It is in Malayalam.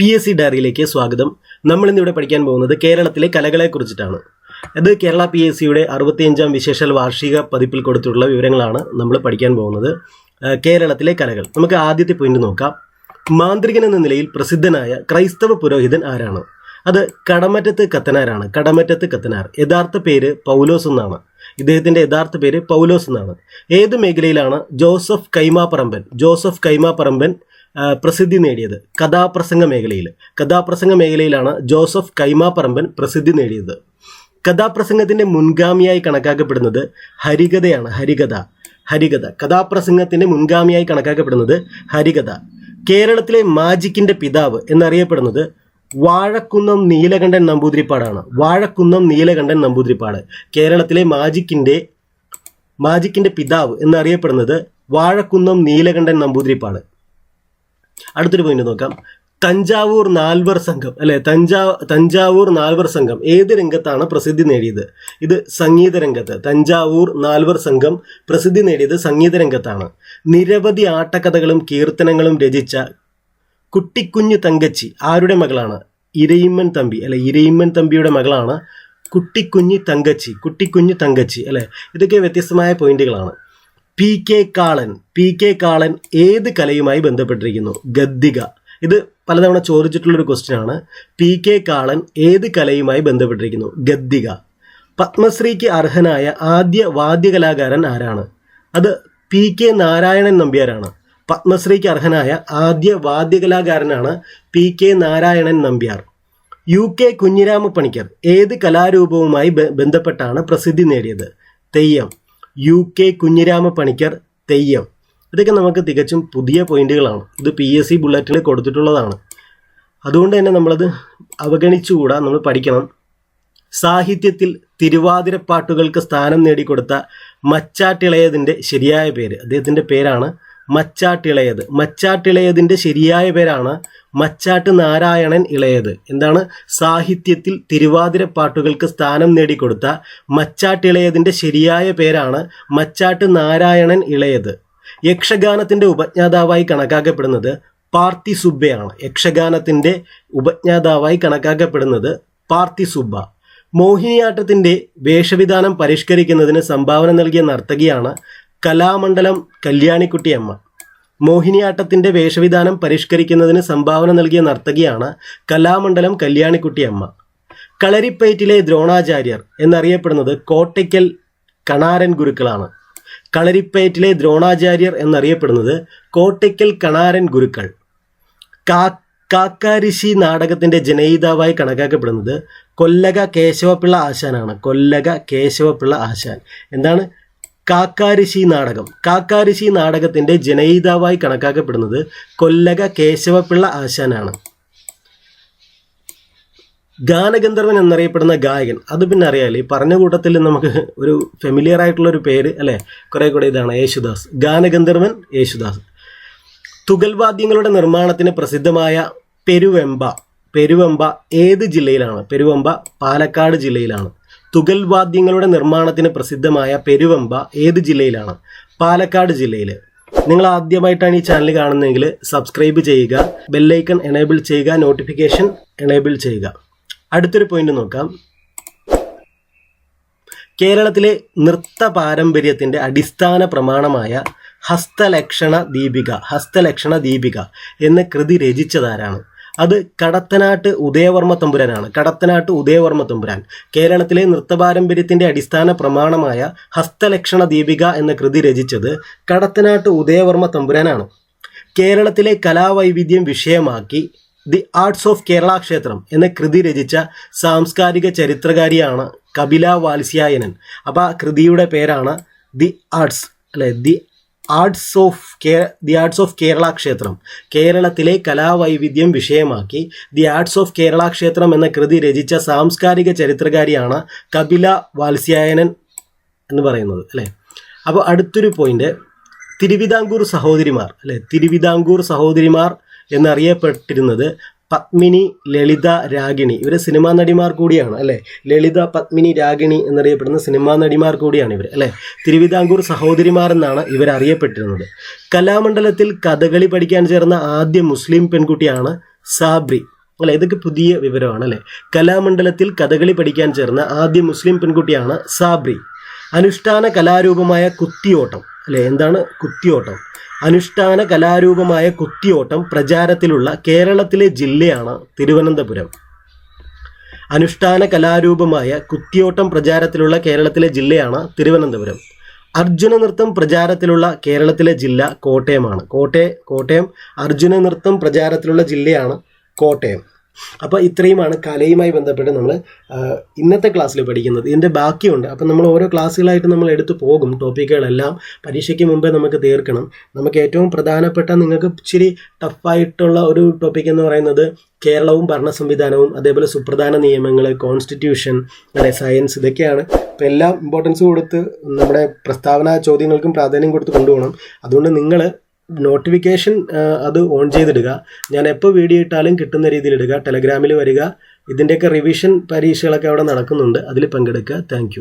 പി എസ് സി ഡയറിയിലേക്ക് സ്വാഗതം. നമ്മൾ ഇന്നിവിടെ പഠിക്കാൻ പോകുന്നത് കേരളത്തിലെ കലകളെ കുറിച്ചിട്ടാണ്. അത് കേരള പി എസ് സിയുടെ അറുപത്തിയഞ്ചാം വിശേഷൽ വാർഷിക പതിപ്പിൽ കൊടുത്തിട്ടുള്ള വിവരങ്ങളാണ് നമ്മൾ പഠിക്കാൻ പോകുന്നത്. കേരളത്തിലെ കലകൾ. നമുക്ക് ആദ്യത്തെ പോയിന്റ് നോക്കാം. മാന്ത്രികൻ എന്ന നിലയിൽ പ്രസിദ്ധനായ ക്രൈസ്തവ പുരോഹിതൻ ആരാണ്? അത് കടമറ്റത്ത് കത്തനാരാണ്. കടമറ്റത്ത് കത്തനാർ. യഥാർത്ഥ പേര് പൗലോസ് എന്നാണ്. ഇദ്ദേഹത്തിന്റെ യഥാർത്ഥ പേര് പൗലോസ് എന്നാണ്. ഏത് മേഖലയിലാണ് ജോസഫ് കൈമാപ്പറമ്പൻ ജോസഫ് കൈമാപ്പറമ്പൻ പ്രസിദ്ധി നേടിയത് കഥാപ്രസംഗ മേഖലയിൽ. കഥാപ്രസംഗ മേഖലയിലാണ് ജോസഫ് കൈമാപറമ്പൻ പ്രസിദ്ധി നേടിയത്. കഥാപ്രസംഗത്തിന്റെ മുൻഗാമിയായി കണക്കാക്കപ്പെടുന്നത് ഹരികഥയാണ് ഹരികഥ ഹരികഥ. കഥാപ്രസംഗത്തിന്റെ മുൻഗാമിയായി കണക്കാക്കപ്പെടുന്നത് ഹരികഥ. കേരളത്തിലെ മാജിക്കിന്റെ പിതാവ് എന്നറിയപ്പെടുന്നത് വാഴക്കുന്നം നീലകണ്ഠൻ നമ്പൂതിരിപ്പാടാണ്. വാഴക്കുന്നം നീലകണ്ഠൻ നമ്പൂതിരിപ്പാട്. കേരളത്തിലെ മാജിക്കിന്റെ മാജിക്കിന്റെ പിതാവ് എന്നറിയപ്പെടുന്നത് വാഴക്കുന്നം നീലകണ്ഠൻ നമ്പൂതിരിപ്പാട്. അടുത്തൊരു പോയിന്റ് നോക്കാം. തഞ്ചാവൂർ നാൽവർ സംഘം അല്ലെ? തഞ്ചാ തഞ്ചാവൂർ നാൽവർ സംഘം ഏത് രംഗത്താണ് പ്രസിദ്ധി നേടിയത്? ഇത് സംഗീത രംഗത്ത്. തഞ്ചാവൂർ നാൽവർ സംഘം പ്രസിദ്ധി നേടിയത് സംഗീത രംഗത്താണ്. നിരവധി ആട്ടക്കഥകളും കീർത്തനങ്ങളും രചിച്ച കുട്ടിക്കുഞ്ഞു തങ്കച്ചി ആരുടെ മകളാണ്? ഇരയിമ്മൻ തമ്പി അല്ലെ? ഇരയിമ്മൻ തമ്പിയുടെ മകളാണ് കുട്ടിക്കുഞ്ഞി തങ്കച്ചി കുട്ടിക്കുഞ്ഞു തങ്കച്ചി അല്ലെ? ഇതൊക്കെ വ്യത്യസ്തമായ പോയിന്റുകളാണ് P K Kalan. P K Kalan ഏത് കലയുമായി ബന്ധപ്പെട്ടിരിക്കുന്നു? ഗദ്ദിക. ഇത് പലതവണ ചോദിച്ചിട്ടുള്ളൊരു ക്വസ്റ്റ്യൻ ആണ് പി കെ കാളൻ ഏത് കലയുമായി ബന്ധപ്പെട്ടിരിക്കുന്നു? ഗദ്ദിക. പത്മശ്രീക്ക് അർഹനായ ആദ്യ വാദ്യകലാകാരൻ ആരാണ്? അത് പി കെ നാരായണൻ നമ്പ്യാരാണ്. പത്മശ്രീക്ക് അർഹനായ ആദ്യ വാദ്യകലാകാരനാണ് P K Narayanan Nambiar. U K Kunhirama Panicker ഏത് കലാരൂപവുമായി ബന്ധപ്പെട്ടാണ് പ്രസിദ്ധി നേടിയത്? Theyyam. U K Kunhirama Panicker Theyyam. ഇതൊക്കെ നമുക്ക് തികച്ചും പുതിയ പോയിന്റുകളാണ്. ഇത് പി എസ് സി ബുള്ളറ്റിൽ കൊടുത്തിട്ടുള്ളതാണ്. അതുകൊണ്ട് തന്നെ നമ്മളത് അവഗണിച്ചുകൂടാ നമ്മൾ പഠിക്കണം. സാഹിത്യത്തിൽ തിരുവാതിരപ്പാട്ടുകൾക്ക് സ്ഥാനം നേടിക്കൊടുത്ത മച്ചാട്ടിളയതിന്റെ ശരിയായ പേര് അദ്ദേഹത്തിന്റെ പേരാണ് മച്ചാട്ടിളയത്. മച്ചാട്ടിളയതിന്റെ ശരിയായ പേരാണ് മച്ചാട്ട് നാരായണൻ ഇളയത്. എന്താണ്? സാഹിത്യത്തിൽ തിരുവാതിര പാട്ടുകൾക്ക് സ്ഥാനം നേടിക്കൊടുത്ത മച്ചാട്ടിളയതിന്റെ ശരിയായ പേരാണ് മച്ചാട്ട് നാരായണൻ ഇളയത്. യക്ഷഗാനത്തിന്റെ ഉപജ്ഞാതാവായി കണക്കാക്കപ്പെടുന്നത് പാർത്തി സുബ്ബയാണ്. യക്ഷഗാനത്തിന്റെ ഉപജ്ഞാതാവായി കണക്കാക്കപ്പെടുന്നത് പാർത്തി സുബ്ബ. മോഹിനിയാട്ടത്തിന്റെ വേഷവിധാനം പരിഷ്കരിക്കുന്നതിന് സംഭാവന നൽകിയ നർത്തകിയാണ് കലാമണ്ഡലം കല്യാണിക്കുട്ടിയമ്മ മോഹിനിയാട്ടത്തിന്റെ വേഷവിധാനം പരിഷ്കരിക്കുന്നതിന് സംഭാവന നൽകിയ നർത്തകിയാണ് കലാമണ്ഡലം കല്യാണിക്കുട്ടിയമ്മ കളരിപ്പയറ്റിലെ ദ്രോണാചാര്യർ എന്നറിയപ്പെടുന്നത് കോട്ടയ്ക്കൽ കണാരൻ ഗുരുക്കളാണ്. കളരിപ്പയറ്റിലെ ദ്രോണാചാര്യർ എന്നറിയപ്പെടുന്നത് കോട്ടയ്ക്കൽ കണാരൻ ഗുരുക്കൾ. കാ കാക്കാരിശി നാടകത്തിന്റെ ജനയിതാവായി കണക്കാക്കപ്പെടുന്നത് കൊല്ലക കേശവപിള്ള ആശാനാണ്. കൊല്ലക കേശവപിള്ള ആശാൻ. എന്താണ്? കാക്കാരിശി നാടകം. കാക്കാരിശി നാടകത്തിന്റെ ജനയിതാവായി കണക്കാക്കപ്പെടുന്നത് കൊല്ലക കേശവപിള്ള ആശാനാണ്. ഗാനഗന്ധർവൻ എന്നറിയപ്പെടുന്ന ഗായകൻ. അത് പിന്നെ അറിയാലേ ഈ പറഞ്ഞ കൂട്ടത്തിൽ നമുക്ക് ഒരു ഫെമിലിയർ ആയിട്ടുള്ള ഒരു പേര് അല്ലേ? കുറെ കൂടെ ഇതാണ് യേശുദാസ്. ഗാനഗന്ധർവൻ യേശുദാസ്. തുകൽവാദ്യങ്ങളുടെ നിർമ്മാണത്തിന് പ്രസിദ്ധമായ പെരുവെമ്പ. പെരുവെമ്പ ഏത് ജില്ലയിലാണ്? പെരുവെമ്പ പാലക്കാട് ജില്ലയിലാണ്. തുകൽവാദ്യങ്ങളുടെ നിർമ്മാണത്തിന് പ്രസിദ്ധമായ പെരുവമ്പ ഏത് ജില്ലയിലാണ്? പാലക്കാട് ജില്ലയിൽ നിങ്ങൾ ആദ്യമായിട്ടാണ് ഈ ചാനൽ കാണുന്നതെങ്കിൽ സബ്സ്ക്രൈബ് ചെയ്യുക ബെല്ലൈക്കൺ എനേബിൾ ചെയ്യുക നോട്ടിഫിക്കേഷൻ എനേബിൾ ചെയ്യുക. അടുത്തൊരു പോയിന്റ് നോക്കാം. കേരളത്തിലെ നൃത്ത പാരമ്പര്യത്തിന്റെ അടിസ്ഥാന പ്രമാണമായ ഹസ്തലക്ഷണ ദീപിക ഹസ്തലക്ഷണ ദീപിക എന്ന കൃതി രചിച്ചതാരാണ് അത് കടത്തനാട്ട് ഉദയവർമ്മ തമ്പുരാനാണ്. കടത്തനാട്ട് ഉദയവർമ്മ തമ്പുരാൻ. കേരളത്തിലെ നൃത്ത പാരമ്പര്യത്തിന്റെ അടിസ്ഥാന പ്രമാണമായ ഹസ്തലക്ഷണ ദീപിക എന്ന കൃതി രചിച്ചത് കടത്തനാട്ട് ഉദയവർമ്മ തമ്പുരാനാണ്. കേരളത്തിലെ കലാവൈവിധ്യം വിഷയമാക്കി the arts of Kerala Kshetram എന്ന കൃതി രചിച്ച സാംസ്കാരിക ചരിത്രകാരിയാണ് കപില വാത്സ്യായനൻ. അപ്പോൾ ആ കൃതിയുടെ പേരാണ് ദി ആർട്സ് അല്ലെ? ദി ആർട്സ് ഓഫ് കേ the arts of Kerala Kshetram കേരളത്തിലെ കലാവൈവിധ്യം വിഷയമാക്കി the arts of Kerala Kshetram എന്ന കൃതി രചിച്ച സാംസ്കാരിക ചരിത്രകാരിയാണ് കപില വാത്സ്യായനൻ എന്ന് പറയുന്നത് അല്ലേ? അപ്പോൾ അടുത്തൊരു പോയിന്റ് തിരുവിതാംകൂർ സഹോദരിമാർ അല്ലെ? തിരുവിതാംകൂർ സഹോദരിമാർ എന്നറിയപ്പെട്ടിരുന്നത് പത്മിനി ലളിത രാഗിണി. ഇവർ സിനിമാ നടിമാർ കൂടിയാണ് അല്ലേ? ലളിത പത്മിനി രാഗിണി എന്നറിയപ്പെടുന്ന സിനിമാ നടിമാർ കൂടിയാണ് ഇവർ അല്ലേ? തിരുവിതാംകൂർ സഹോദരിമാർ എന്നാണ് ഇവർ അറിയപ്പെട്ടിരുന്നത് കലാമണ്ഡലത്തിൽ കഥകളി പഠിക്കാൻ ചേർന്ന ആദ്യ മുസ്ലിം പെൺകുട്ടിയാണ് സാബ്രി. അല്ലെ ഇതൊക്കെ പുതിയ വിവരമാണ് അല്ലെ? കലാമണ്ഡലത്തിൽ കഥകളി പഠിക്കാൻ ചേർന്ന ആദ്യ മുസ്ലിം പെൺകുട്ടിയാണ് സാബ്രി. അനുഷ്ഠാന കലാരൂപമായ കുത്തിയോട്ടം. അല്ലെ? എന്താണ് കുത്തിയോട്ടം? അനുഷ്ഠാന കലാരൂപമായ കുത്തിയോട്ടം പ്രചാരത്തിലുള്ള കേരളത്തിലെ ജില്ലയാണ് തിരുവനന്തപുരം. അനുഷ്ഠാന കലാരൂപമായ കുത്തിയോട്ടം പ്രചാരത്തിലുള്ള കേരളത്തിലെ ജില്ലയാണ് തിരുവനന്തപുരം. അർജുന നൃത്തം പ്രചാരത്തിലുള്ള കേരളത്തിലെ ജില്ല കോട്ടയമാണ് കോട്ടയം കോട്ടയം അർജുന നൃത്തം പ്രചാരത്തിലുള്ള ജില്ലയാണ് കോട്ടയം. അപ്പോൾ ഇത്രയുമാണ് കലയുമായി ബന്ധപ്പെട്ട് നമ്മൾ ഇന്നത്തെ ക്ലാസ്സിൽ പഠിക്കുന്നത്. ഇതിന്റെ ബാക്കിയുണ്ട്. അപ്പോൾ നമ്മൾ ഓരോ ക്ലാസ്സുകളായിട്ട് നമ്മൾ എടുത്തു പോകും. ടോപ്പിക്കുകളെല്ലാം പരീക്ഷയ്ക്ക് മുമ്പേ നമുക്ക് തീർക്കണം. നമുക്ക് ഏറ്റവും പ്രധാനപ്പെട്ട നിങ്ങൾക്ക് ഇച്ചിരി ടഫായിട്ടുള്ള ഒരു ടോപ്പിക് എന്ന് പറയുന്നത് കേരളവും ഭരണ സംവിധാനവും അതേപോലെ സുപ്രധാന നിയമങ്ങൾ കോൺസ്റ്റിറ്റ്യൂഷൻ അല്ലെ സയൻസ് ഇതൊക്കെയാണ്. അപ്പോൾ എല്ലാം ഇമ്പോർട്ടൻസ് കൊടുത്ത് നമ്മുടെ പ്രസ്താവന ചോദ്യങ്ങൾക്കും പ്രാധാന്യം കൊടുത്ത് കൊണ്ടുപോകണം. അതുകൊണ്ട് നിങ്ങൾ നോട്ടിഫിക്കേഷൻ അത് ഓൺ ചെയ്തിടുക. ഞാൻ എപ്പോൾ വീഡിയോ ഇട്ടാലും കിട്ടുന്ന രീതിയിൽ ഇടുക. ടെലഗ്രാമിൽ വരിക. ഇതിന്റെയൊക്കെ റിവിഷൻ പരീക്ഷകളൊക്കെ അവിടെ നടക്കുന്നുണ്ട്. അതിൽ പങ്കെടുക്കുക. താങ്ക്